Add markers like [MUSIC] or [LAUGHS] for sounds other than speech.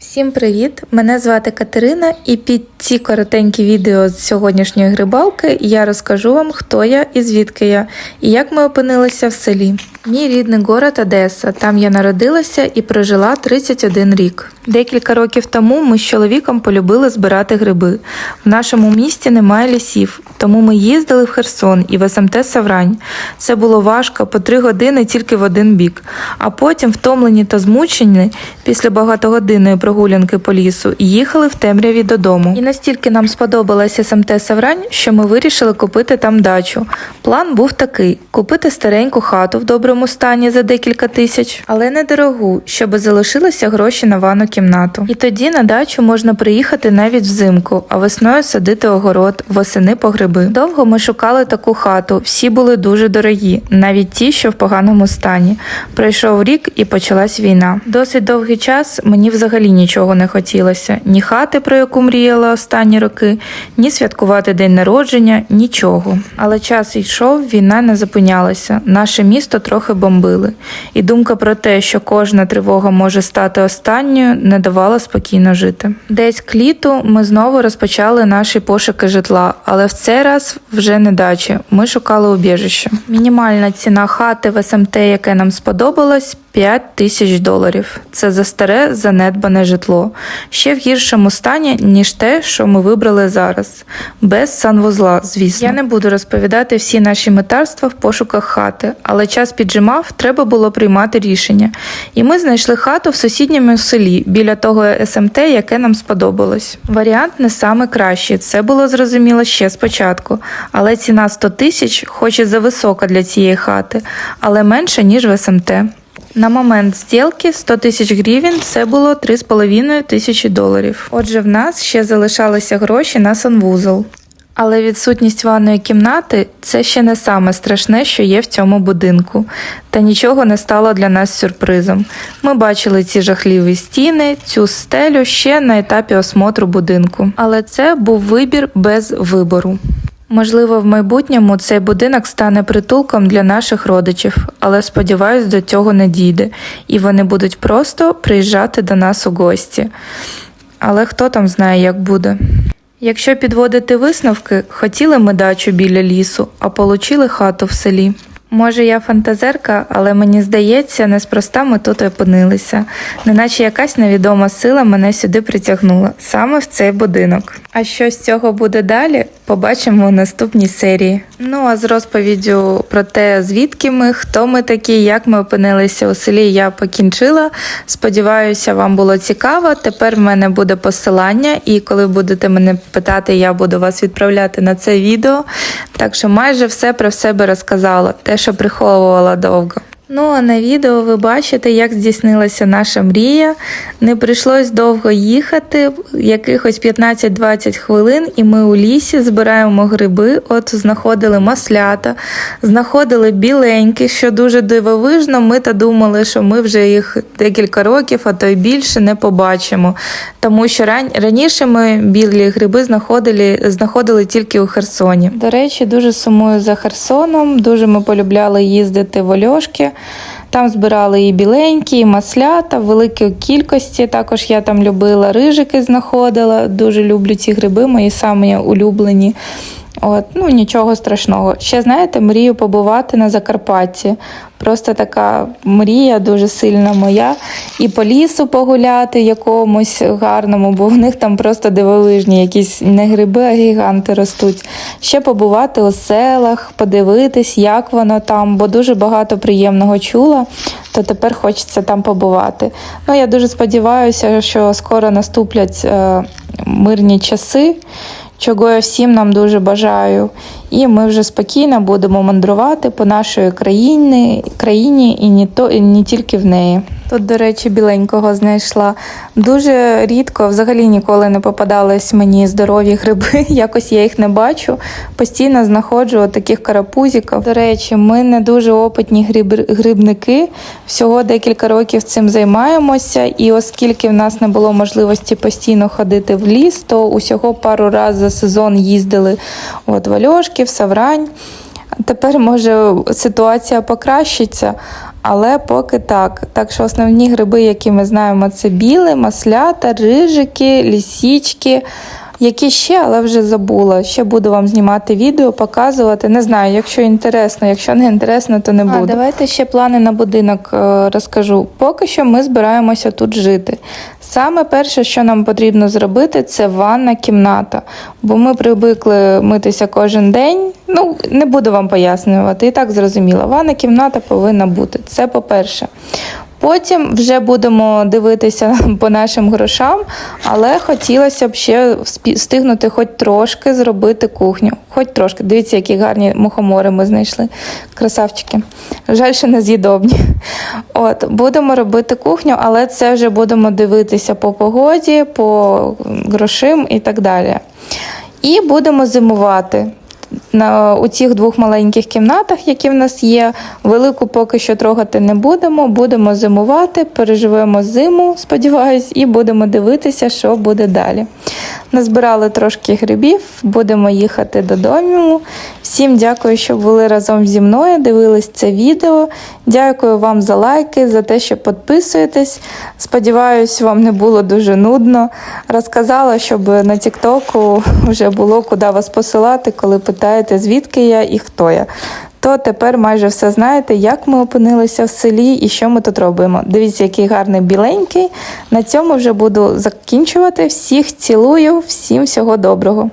Всім привіт! Мене звати Катерина, і під ці коротенькі відео з сьогоднішньої грибалки я розкажу вам, хто я і звідки я, і як ми опинилися в селі. Мій рідний город Одеса. Там я народилася і прожила 31 рік. Декілька років тому ми з чоловіком полюбили збирати гриби. В нашому місті немає лісів, тому ми їздили в Херсон і в СМТ Саврань. Це було важко по три години тільки в один бік. А потім, втомлені та змучені, після багатогодинної прогулянки по лісу, їхали в темряві додому. І настільки нам сподобалася СМТ Саврань, що ми вирішили купити там дачу. План був такий: купити стареньку хату в доброму стані за декілька тисяч, але не дорогу, щоб залишилися гроші на ванну кімнату. І тоді на дачу можна приїхати навіть взимку, а весною садити огород, восени по гриби. Довго ми шукали таку хату. Всі були дуже дорогі, навіть ті, що в поганому стані. Пройшов рік і почалась війна. Досить довгий час мені взагалі нічого не хотілося: ні хати, про яку мріяла останні роки, ні святкувати день народження, нічого. Але час йшов, війна не зупинялася. Наше місто трохи бомбили. І думка про те, що кожна тривога може стати останньою, не давала спокійно жити. Десь к літу ми знову розпочали наші пошуки житла, але в цей раз вже не дачі. Ми шукали убіжище. Мінімальна ціна хати в СМТ, яке нам сподобалось, 5 тисяч доларів. Це за старе занедбане житло. Ще в гіршому стані, ніж те, що ми вибрали зараз, без санвузла, звісно. Я не буду розповідати всі наші метарства в пошуках хати, але час піджимав, треба було приймати рішення. І ми знайшли хату в сусідньому селі біля того СМТ, яке нам сподобалось. Варіант не саме кращий, це було зрозуміло ще спочатку. Але ціна 100 тисяч, хоч і зависока для цієї хати, але менша, ніж в СМТ. На момент зділки 100 тисяч гривень це було 3,5 тисячі доларів. Отже, в нас ще залишалися гроші на санвузол. Але відсутність ванної кімнати це ще не саме страшне, що є в цьому будинку. Та нічого не стало для нас сюрпризом. Ми бачили ці жахливі стіни, цю стелю ще на етапі осмотру будинку. Але це був вибір без вибору. Можливо, в майбутньому цей будинок стане притулком для наших родичів, але сподіваюсь, до цього не дійде, і вони будуть просто приїжджати до нас у гості. Але хто там знає, як буде. Якщо підводити висновки, хотіли ми дачу біля лісу, а получили хату в селі. Може, я фантазерка, але мені здається, неспроста ми тут опинилися, неначе якась невідома сила мене сюди притягнула, саме в цей будинок. А що з цього буде далі, побачимо в наступній серії. Ну а з розповіддю про те, звідки ми, хто ми такі, як ми опинилися у селі, я покінчила. Сподіваюся, вам було цікаво. Тепер в мене буде посилання, і коли будете мене питати, я буду вас відправляти на це відео. Так що майже все про себе розказала, те, що приховувала довго. Ну а на відео ви бачите, як здійснилася наша мрія. Не прийшлось довго їхати, якихось 15-20 хвилин, і ми у лісі збираємо гриби. От знаходили маслята, знаходили біленькі, що дуже дивовижно. Ми та думали, що ми вже їх декілька років, а то й більше не побачимо. Тому що ран... раніше ми білі гриби знаходили, знаходили тільки у Херсоні. До речі, дуже сумую за Херсоном. Дуже ми полюбляли їздити в Ольошки. Там збирали і біленькі, і маслята в великій кількості. Також я там любила рижики, знаходила. Дуже люблю ці гриби, мої самі улюблені. От, ну нічого страшного. Ще знаєте, мрію побувати на Закарпатті. Просто така мрія дуже сильна моя. І по лісу погуляти якомусь гарному, бо в них там просто дивовижні, якісь не гриби, а гіганти ростуть. Ще побувати у селах, подивитись, як воно там, бо дуже багато приємного чула, то тепер хочеться там побувати. Ну, я дуже сподіваюся, що скоро наступлять е, мирні часи чого я всім нам дуже бажаю. І ми вже спокійно будемо мандрувати по нашій країні, країні і не, то, і не тільки в неї. Тут, до речі, біленького знайшла. Дуже рідко, взагалі ніколи не попадались мені здорові гриби. [LAUGHS] Якось я їх не бачу. Постійно знаходжу таких карапузиків. До речі, ми не дуже опитні гриб, грибники. Всього декілька років цим займаємося. І оскільки в нас не було можливості постійно ходити в ліс, то усього пару разів за сезон їздили от в Альошки, в Саврань. Тепер може ситуація покращиться, але поки так. Так що основні гриби, які ми знаємо, це біли, маслята, рижики, лісічки. Які ще, але вже забула. Ще буду вам знімати відео, показувати. Не знаю, якщо інтересно, якщо не інтересно, то не буду. А, давайте ще плани на будинок е, розкажу. Поки що ми збираємося тут жити. Саме перше, що нам потрібно зробити, це ванна кімната. Бо ми привикли митися кожен день. Ну, не буду вам пояснювати, і так зрозуміло. Ванна кімната повинна бути. Це по-перше. Потім вже будемо дивитися [LAUGHS] по нашим грошам, але хотілося б ще встигнути хоч трошки зробити кухню. Хоч трошки. Дивіться, які гарні мухомори ми знайшли. Красавчики. Жаль, що не з'їдобні. От, будемо робити кухню, але це вже будемо дивитися по погоді, по грошим і так далі. І будемо зимувати у цих двох маленьких кімнатах, які в нас є. Велику поки що трогати не будемо. Будемо зимувати, переживемо зиму, сподіваюсь, і будемо дивитися, що буде далі. Назбирали трошки грибів, будемо їхати додому. Всім дякую, що були разом зі мною, дивились це відео. Дякую вам за лайки, за те, що підписуєтесь. Сподіваюсь, вам не було дуже нудно. Розказала, щоб на Тіктоку вже було куди вас посилати, коли питаєте, звідки я і хто я. То тепер майже все знаєте, як ми опинилися в селі і що ми тут робимо. Дивіться, який гарний біленький. На цьому вже буду закінчувати. Всіх цілую, всім всього доброго.